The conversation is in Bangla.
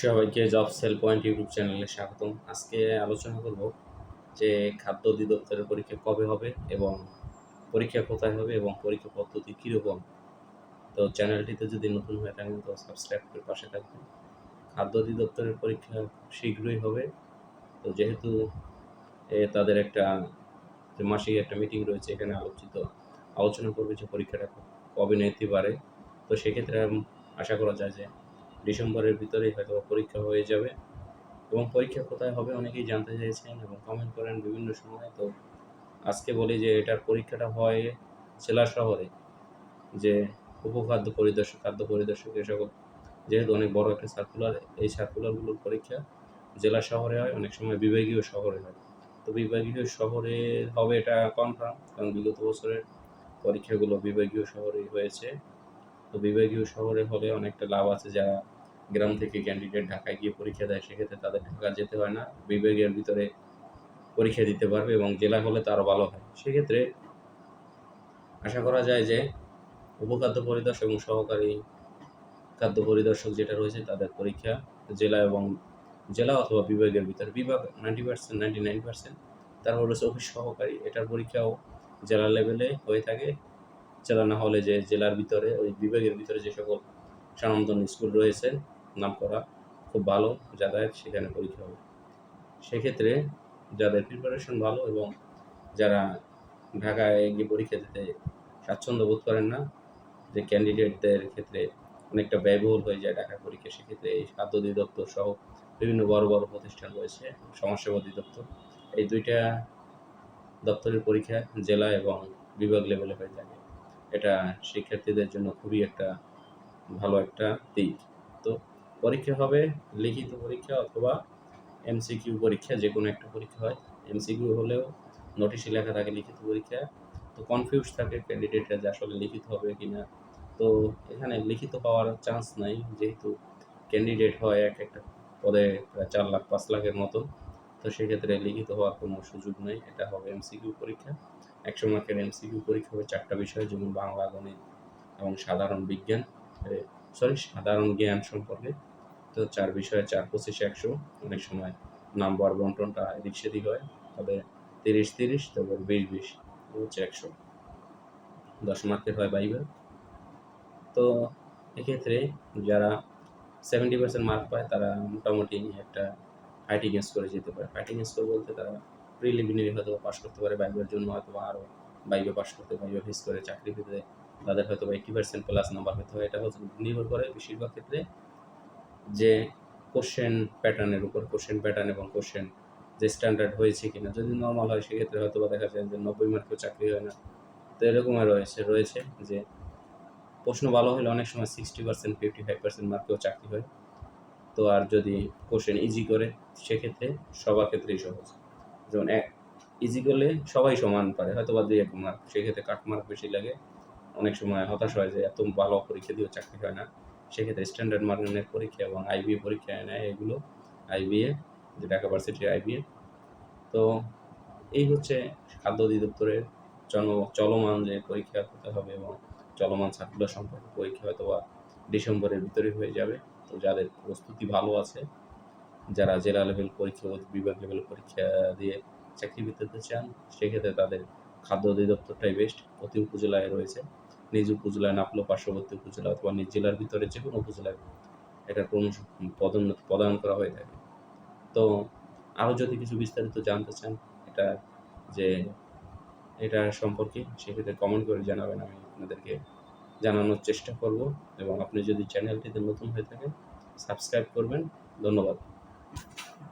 সবাইকে জব সেল পয়েন্ট ইউটিউব চ্যানেলে স্বাগতম। আজকে আলোচনা করব যে খাদ্য অধিদপ্তরের পরীক্ষা কবে হবে এবং পরীক্ষা কোথায় হবে এবং পরীক্ষা পদ্ধতি কীরকম। তো চ্যানেলটিতে যদি নতুন হয়ে থাকেন তো সাবস্ক্রাইব করে পাশে থাকবেন। খাদ্য অধিদপ্তরের পরীক্ষা শীঘ্রই হবে। তো যেহেতু তাদের একটা মাসিক একটা মিটিং রয়েছে, এখানে আলোচিত আলোচনা করবে যে পরীক্ষাটা কবে নিতে পারে। তো সেক্ষেত্রে আশা করা যায় যে ডিসেম্বরের ভিতরেই হয়তো পরীক্ষা হয়ে যাবে। এবং পরীক্ষা কোথায় হবে অনেকেই জানতে চাইছেন এবং কমেন্ট করেন বিভিন্ন সময়। তো আজকে বলি যে এটার পরীক্ষাটা হয় জেলা শহরে, যে উপখাদ্য পরিদর্শক, খাদ্য পরিদর্শক এ সকল, যেহেতু অনেক বড় একটা সার্কুলার এই সার্কুলারগুলোর পরীক্ষা জেলা শহরে হয়, অনেক সময় বিভাগীয় শহরে হয়। তো বিভাগীয় শহরে হবে এটা কনফার্ম কারণ বিগত বছরের পরীক্ষাগুলো বিভাগীয় শহরেই হয়েছে। তো বিভাগীয় শহরে হলে অনেকটা লাভ আছে যারা গ্রাম থেকে ক্যান্ডিডেট ঢাকায় গিয়ে পরীক্ষা দেয়, সেক্ষেত্রে তাদের ঢাকা যেতে হয় না, বিভাগের ভিতরে পরীক্ষা দিতে পারবে এবং জেলা হলে তো আরও ভালো হয়। সেক্ষেত্রে আশা করা যায় যে উপখাদ্য পরিদর্শক এবং সহকারী খাদ্য পরিদর্শক যেটা রয়েছে তাদের পরীক্ষা জেলা এবং জেলা অথবা বিভাগের ভিতরে, বিভাগ ninety percent ninety nine percent তারপর রয়েছে অফিস সহকারী, এটার পরীক্ষাও জেলা লেভেলে হয়ে থাকে। জেলা না হলে যে জেলার ভিতরে, ওই বিভাগের ভিতরে যে সকল স্বনামধন্য স্কুল রয়েছে নাম করা খুব ভালো যাতায়াত সেখানে পরীক্ষা হবে। সেক্ষেত্রে যাদের প্রিপারেশন ভালো এবং যারা ঢাকায় গিয়ে পরীক্ষা দিতে স্বাচ্ছন্দ্য বোধ করেন না, যে ক্যান্ডিডেটদের ক্ষেত্রে অনেকটা ব্যয়বহুল হয়ে যায় ঢাকা পরীক্ষা, সেক্ষেত্রে এই খাদ্য অধিদপ্তর সহ বিভিন্ন বড় বড় প্রতিষ্ঠান রয়েছে, সমাজসেবা অধিদপ্তর। এই দুইটা দপ্তরের পরীক্ষা জেলা এবং বিভাগ লেভেলে হয়ে থাকে। এটা শিক্ষার্থীদের জন্য খুবই একটা ভালো একটা দিক। তো পরীক্ষা হবে লিখিত পরীক্ষা অথবা এমসিকিউ পরীক্ষা যে কোনো একটা পরীক্ষা হয়। এমসিকিউ হলেও নোটিশে লেখা থাকে লিখিত পরীক্ষা। তো কনফিউজ থাকে ক্যান্ডিডেটরা যে আসলে লিখিত হবে কি না তো এখানে লিখিত পাওয়ার চান্স নাই, যেহেতু ক্যান্ডিডেট হয় এক একটা পদে প্রায় চার লাখ, পাঁচ লাখের মতো। তো সেক্ষেত্রে লিখিত হওয়ার কোনো সুযোগ নেই, এটা হবে এমসিকিউ পরীক্ষা। একশো মার্কের এমসিকিউ পরীক্ষা হবে চারটা বিষয়, যেমন বাংলা, গণিত এবং সাধারণ বিজ্ঞান। সরি সাধারণ জ্ঞান সম্পর্কে। তো চার বিষয়ে চার পঁচিশ একশো। অনেক সময় নাম্বার বন্টনটা এদিক সেদিক হয়, তবে তিরিশ তিরিশ তারপর বিশ বিশ হচ্ছে একশো। দশ মার্কের হয় বাইবে তো এক্ষেত্রে যারা সেভেন্টি পার্সেন্ট মার্ক পায়, তারা মোটামুটি একটা ফাইটিং স্কোরে যেতে পারে। ফাইটিং স্কোর বলতে তারা প্রিলিমিনারি হয়তো পাস করতে পারে, বাইবের জন্য হয়তো আরও বাইবে পাস করতে বাইবে ফেস করে, চাকরি পেতে তাদের হয়তো বা এইটি পার্সেন্ট প্লাস নাম্বার পেতে হয় এটা হচ্ছে নির্ভর করে বেশিরভাগ ক্ষেত্রে যে কোশ্চেন প্যাটার্নের উপর কোশ্চেন প্যাটার্ন এবং কোশ্চেন যে স্ট্যান্ডার্ড হয়েছে কিনা। যদি নর্মাল হয়, সেক্ষেত্রে হয়তো বা দেখা যায় যে নব্বই মার্কেও চাকরি হয় না। তো এরকমই রয়েছে রয়েছে যে প্রশ্ন ভালো হলে অনেক সময় sixty percent fifty five percent মার্কেও চাকরি হয়। তো আর যদি কোশ্চেন ইজি করে, সেক্ষেত্রে সবার ক্ষেত্রেই সহজ। যেমন এক ইজি করলে সবাই সমান পারে হয়তো বা দুই, এক মার্ক সেক্ষেত্রে কাট মার্ক বেশি লাগে। অনেক সময় হতাশ হয় যে, এত ভালো পরীক্ষা দিয়েও চাকরি হয় না। সেক্ষেত্রে স্ট্যান্ডার্ড মার্কের পরীক্ষা এবং আইবিএ পরীক্ষা নেয় এগুলো আইবিএ যে ঢাকা ভার্সিটির আইবিএ তো এই হচ্ছে খাদ্য অধিদপ্তরের জন চলমান যে পরীক্ষা হতে হবে এবং চলমান সার্কুলার সম্পর্কে পরীক্ষা হয়তো বা ডিসেম্বরের ভিতরে হয়ে যাবে। তো যাদের প্রস্তুতি ভালো আছে, যারা জেলা লেভেল পরীক্ষা বিভাগ লেভেল পরীক্ষা দিয়ে চাকরি পেতে চান, সেক্ষেত্রে তাদের খাদ্য অধিদপ্তরটাই বেস্ট প্রতি উপজেলায় রয়েছে। নিজ উপজেলায় নাপলো পার্শ্ববর্তী উপজেলা অথবা নিজ জেলার ভিতরে যে কোনো উপজেলায় এটার কোনো পদোন্নতি প্রদান করা হয়ে থাকে। তো আরও যদি কিছু বিস্তারিত জানতে চান, এটা যে এটা সম্পর্কে, সেক্ষেত্রে কমেন্ট করে জানাবেন, আমি আপনাদেরকে জানানোর চেষ্টা করব। এবং আপনি যদি চ্যানেলটিতে নতুন হয়ে থাকেন সাবস্ক্রাইব করবেন। ধন্যবাদ।